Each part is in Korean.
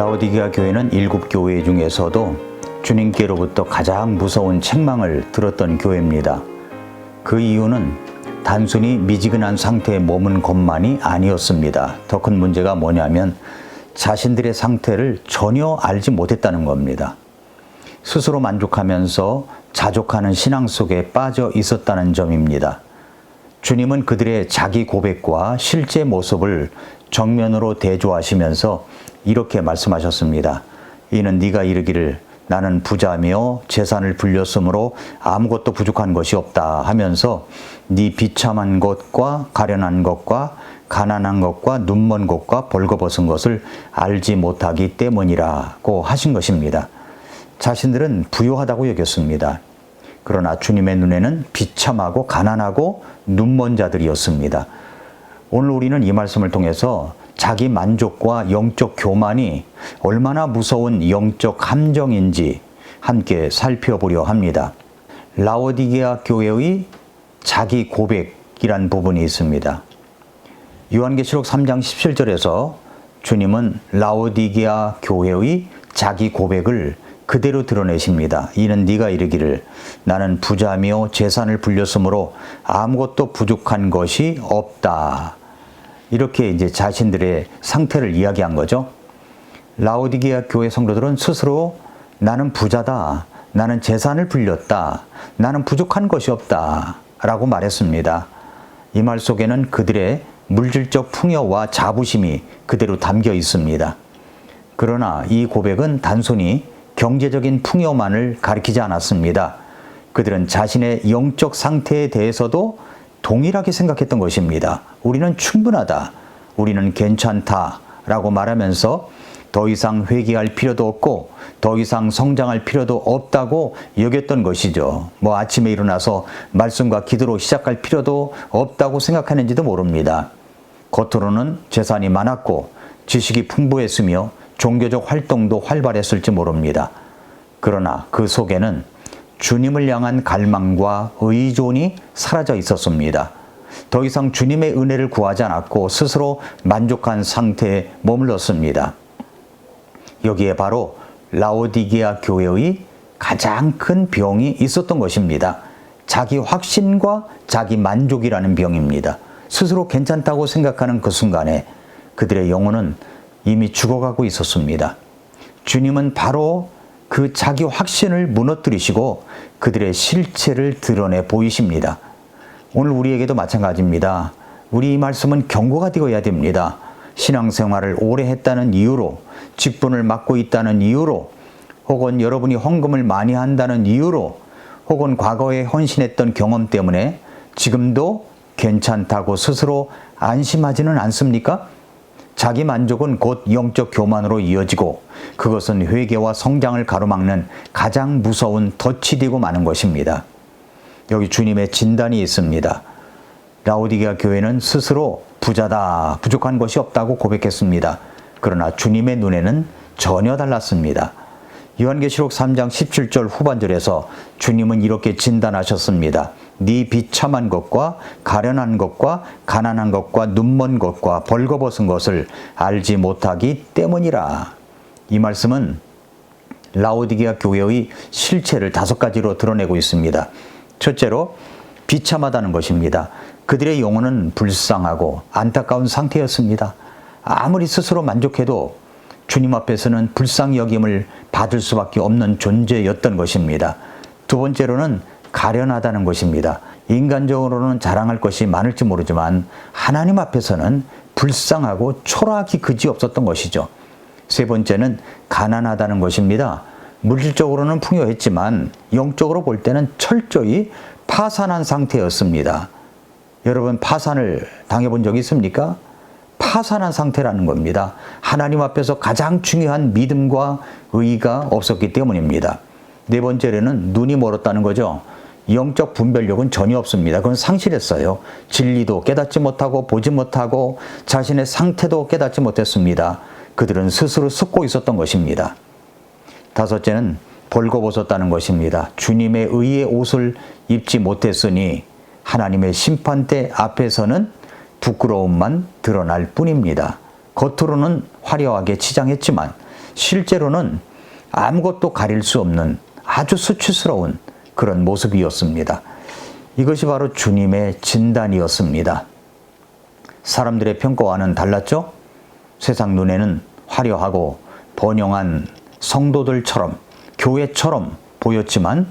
라오디게아 교회는 일곱 교회 중에서도 주님께로부터 가장 무서운 책망을 들었던 교회입니다. 그 이유는 단순히 미지근한 상태에 머문 것만이 아니었습니다. 더 큰 문제가 뭐냐면 자신들의 상태를 전혀 알지 못했다는 겁니다. 스스로 만족하면서 자족하는 신앙 속에 빠져 있었다는 점입니다. 주님은 그들의 자기 고백과 실제 모습을 정면으로 대조하시면서 이렇게 말씀하셨습니다. 이는 네가 이르기를 나는 부자며 재산을 불렸으므로 아무것도 부족한 것이 없다 하면서 네 비참한 것과 가련한 것과 가난한 것과 눈먼 것과 벌거벗은 것을 알지 못하기 때문이라고 하신 것입니다. 자신들은 부유하다고 여겼습니다. 그러나 주님의 눈에는 비참하고 가난하고 눈먼 자들이었습니다. 오늘 우리는 이 말씀을 통해서 자기 만족과 영적 교만이 얼마나 무서운 영적 함정인지 함께 살펴보려 합니다. 라오디게아 교회의 자기 고백이란 부분이 있습니다. 요한계시록 3장 17절에서 주님은 라오디게아 교회의 자기 고백을 그대로 드러내십니다. 이는 네가 이르기를 나는 부자며 재산을 불렸으므로 아무것도 부족한 것이 없다. 이렇게 이제 자신들의 상태를 이야기한 거죠. 라오디게아 교회 성도들은 스스로 나는 부자다. 나는 재산을 불렸다. 나는 부족한 것이 없다. 라고 말했습니다. 이 말 속에는 그들의 물질적 풍요와 자부심이 그대로 담겨 있습니다. 그러나 이 고백은 단순히 경제적인 풍요만을 가리키지 않았습니다. 그들은 자신의 영적 상태에 대해서도 동일하게 생각했던 것입니다. 우리는 충분하다. 우리는 괜찮다. 라고 말하면서 더 이상 회개할 필요도 없고 더 이상 성장할 필요도 없다고 여겼던 것이죠. 뭐 아침에 일어나서 말씀과 기도로 시작할 필요도 없다고 생각하는지도 모릅니다. 겉으로는 재산이 많았고 지식이 풍부했으며 종교적 활동도 활발했을지 모릅니다. 그러나 그 속에는 주님을 향한 갈망과 의존이 사라져 있었습니다. 더 이상 주님의 은혜를 구하지 않았고 스스로 만족한 상태에 머물렀습니다. 여기에 바로 라오디게아 교회의 가장 큰 병이 있었던 것입니다. 자기 확신과 자기 만족이라는 병입니다. 스스로 괜찮다고 생각하는 그 순간에 그들의 영혼은 이미 죽어가고 있었습니다. 주님은 바로 그 자기 확신을 무너뜨리시고 그들의 실체를 드러내 보이십니다. 오늘 우리에게도 마찬가지입니다. 우리 이 말씀은 경고가 되어야 됩니다. 신앙생활을 오래 했다는 이유로, 직분을 맡고 있다는 이유로, 혹은 여러분이 헌금을 많이 한다는 이유로, 혹은 과거에 헌신했던 경험 때문에 지금도 괜찮다고 스스로 안심하지는 않습니까? 자기 만족은 곧 영적 교만으로 이어지고 그것은 회개와 성장을 가로막는 가장 무서운 덫이 되고 마는 것입니다. 여기 주님의 진단이 있습니다. 라오디게아 교회는 스스로 부자다, 부족한 것이 없다고 고백했습니다. 그러나 주님의 눈에는 전혀 달랐습니다. 요한계시록 3장 17절 후반절에서 주님은 이렇게 진단하셨습니다. 네 비참한 것과 가련한 것과 가난한 것과 눈먼 것과 벌거벗은 것을 알지 못하기 때문이라. 이 말씀은 라오디게아 교회의 실체를 다섯 가지로 드러내고 있습니다. 첫째로 비참하다는 것입니다. 그들의 영혼은 불쌍하고 안타까운 상태였습니다. 아무리 스스로 만족해도 주님 앞에서는 불쌍히 여김을 받을 수밖에 없는 존재였던 것입니다. 두 번째로는 가련하다는 것입니다. 인간적으로는 자랑할 것이 많을지 모르지만 하나님 앞에서는 불쌍하고 초라하기 그지 없었던 것이죠. 세 번째는 가난하다는 것입니다. 물질적으로는 풍요했지만 영적으로 볼 때는 철저히 파산한 상태였습니다. 여러분 파산을 당해본 적이 있습니까? 파산한 상태라는 겁니다. 하나님 앞에서 가장 중요한 믿음과 의가 없었기 때문입니다. 네 번째로는 눈이 멀었다는 거죠. 영적 분별력은 전혀 없습니다. 그건 상실했어요. 진리도 깨닫지 못하고 보지 못하고 자신의 상태도 깨닫지 못했습니다. 그들은 스스로 썩고 있었던 것입니다. 다섯째는 벌거벗었다는 것입니다. 주님의 의의 옷을 입지 못했으니 하나님의 심판대 앞에서는 부끄러움만 드러날 뿐입니다. 겉으로는 화려하게 치장했지만 실제로는 아무것도 가릴 수 없는 아주 수치스러운 그런 모습이었습니다. 이것이 바로 주님의 진단이었습니다. 사람들의 평가와는 달랐죠? 세상 눈에는 화려하고 번영한 성도들처럼 교회처럼 보였지만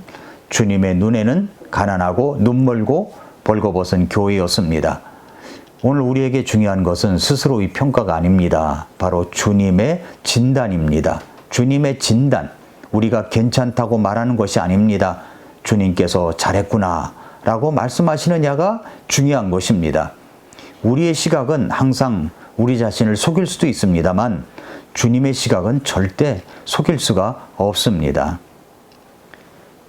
주님의 눈에는 가난하고 눈멀고 벌거벗은 교회였습니다. 오늘 우리에게 중요한 것은 스스로의 평가가 아닙니다. 바로 주님의 진단입니다. 주님의 진단. 우리가 괜찮다고 말하는 것이 아닙니다. 주님께서 잘했구나. 라고 말씀하시느냐가 중요한 것입니다. 우리의 시각은 항상 우리 자신을 속일 수도 있습니다만 주님의 시각은 절대 속일 수가 없습니다.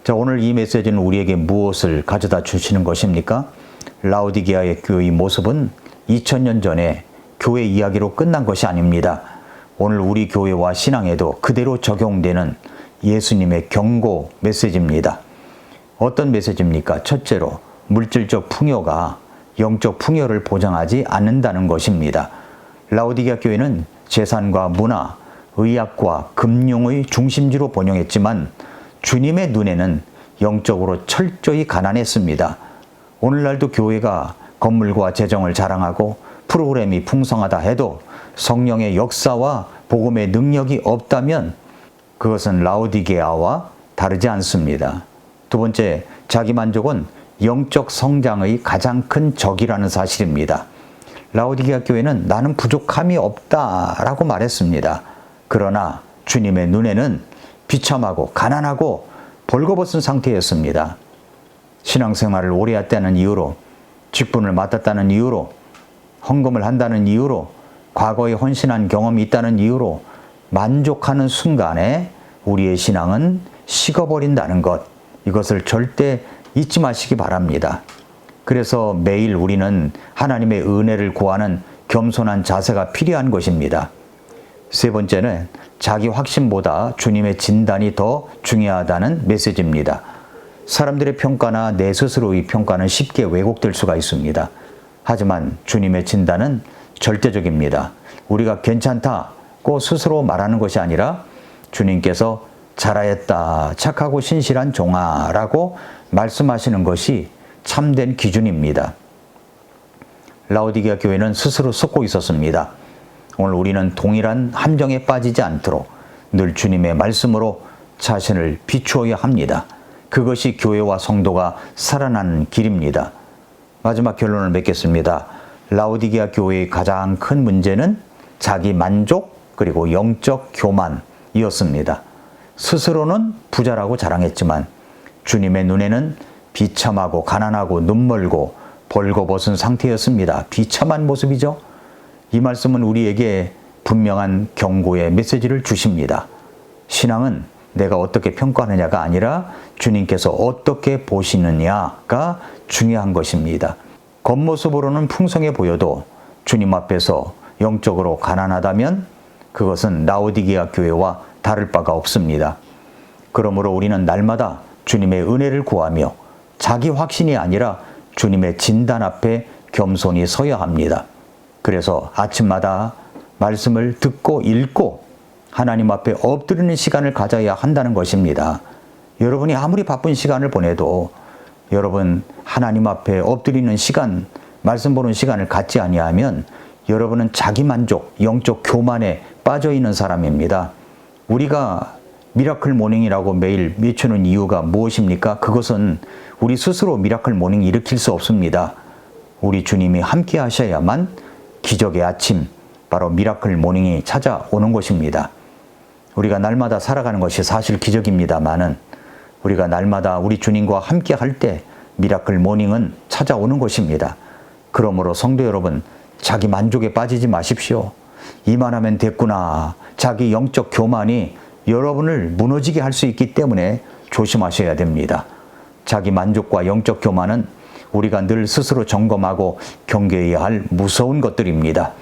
자, 오늘 이 메시지는 우리에게 무엇을 가져다 주시는 것입니까? 라우디게아의 교회의 모습은 2000년 전에 교회 이야기로 끝난 것이 아닙니다. 오늘 우리 교회와 신앙에도 그대로 적용되는 예수님의 경고 메시지입니다. 어떤 메시지입니까? 첫째로 물질적 풍요가 영적 풍요를 보장하지 않는다는 것입니다. 라우디게아 교회는 재산과 문화, 의학과 금융의 중심지로 번영했지만 주님의 눈에는 영적으로 철저히 가난했습니다. 오늘날도 교회가 건물과 재정을 자랑하고 프로그램이 풍성하다 해도 성령의 역사와 복음의 능력이 없다면 그것은 라우디게아와 다르지 않습니다. 두 번째, 자기 만족은 영적 성장의 가장 큰 적이라는 사실입니다. 라우디게아 교회는 나는 부족함이 없다라고 말했습니다. 그러나 주님의 눈에는 비참하고 가난하고 벌거벗은 상태였습니다. 신앙생활을 오래 했다는 이유로 직분을 맡았다는 이유로 헌금을 한다는 이유로 과거에 헌신한 경험이 있다는 이유로 만족하는 순간에 우리의 신앙은 식어버린다는 것 이것을 절대 잊지 마시기 바랍니다. 그래서 매일 우리는 하나님의 은혜를 구하는 겸손한 자세가 필요한 것입니다. 세 번째는 자기 확신보다 주님의 진단이 더 중요하다는 메시지입니다. 사람들의 평가나 내 스스로의 평가는 쉽게 왜곡될 수가 있습니다. 하지만 주님의 진단은 절대적입니다. 우리가 괜찮다고 스스로 말하는 것이 아니라 주님께서 잘하였다, 착하고 신실한 종아라고 말씀하시는 것이 참된 기준입니다. 라우디게아 교회는 스스로 썩고 있었습니다. 오늘 우리는 동일한 함정에 빠지지 않도록 늘 주님의 말씀으로 자신을 비추어야 합니다. 그것이 교회와 성도가 살아나는 길입니다. 마지막 결론을 맺겠습니다. 라우디게아 교회의 가장 큰 문제는 자기 만족 그리고 영적 교만이었습니다. 스스로는 부자라고 자랑했지만 주님의 눈에는 비참하고 가난하고 눈멀고 벌거벗은 상태였습니다. 비참한 모습이죠. 이 말씀은 우리에게 분명한 경고의 메시지를 주십니다. 신앙은 내가 어떻게 평가하느냐가 아니라 주님께서 어떻게 보시느냐가 중요한 것입니다. 겉모습으로는 풍성해 보여도 주님 앞에서 영적으로 가난하다면 그것은 라오디게아 교회와 다를 바가 없습니다. 그러므로 우리는 날마다 주님의 은혜를 구하며 자기 확신이 아니라 주님의 진단 앞에 겸손히 서야 합니다. 그래서 아침마다 말씀을 듣고 읽고 하나님 앞에 엎드리는 시간을 가져야 한다는 것입니다. 여러분이 아무리 바쁜 시간을 보내도 여러분 하나님 앞에 엎드리는 시간, 말씀 보는 시간을 갖지 아니하면 여러분은 자기 만족, 영적 교만에 빠져 있는 사람입니다. 우리가 미라클 모닝이라고 매일 외치는 이유가 무엇입니까? 그것은 우리 스스로 미라클 모닝 일으킬 수 없습니다. 우리 주님이 함께 하셔야만 기적의 아침, 바로 미라클 모닝이 찾아오는 것입니다. 우리가 날마다 살아가는 것이 사실 기적입니다만은 우리가 날마다 우리 주님과 함께 할 때 미라클 모닝은 찾아오는 것입니다. 그러므로 성도 여러분, 자기 만족에 빠지지 마십시오. 이만하면 됐구나. 자기 영적 교만이 여러분을 무너지게 할 수 있기 때문에 조심하셔야 됩니다. 자기 만족과 영적 교만은 우리가 늘 스스로 점검하고 경계해야 할 무서운 것들입니다.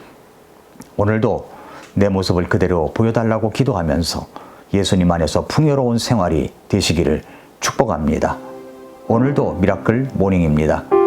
오늘도 내 모습을 그대로 보여달라고 기도하면서 예수님 안에서 풍요로운 생활이 되시기를 축복합니다. 오늘도 미라클 모닝입니다.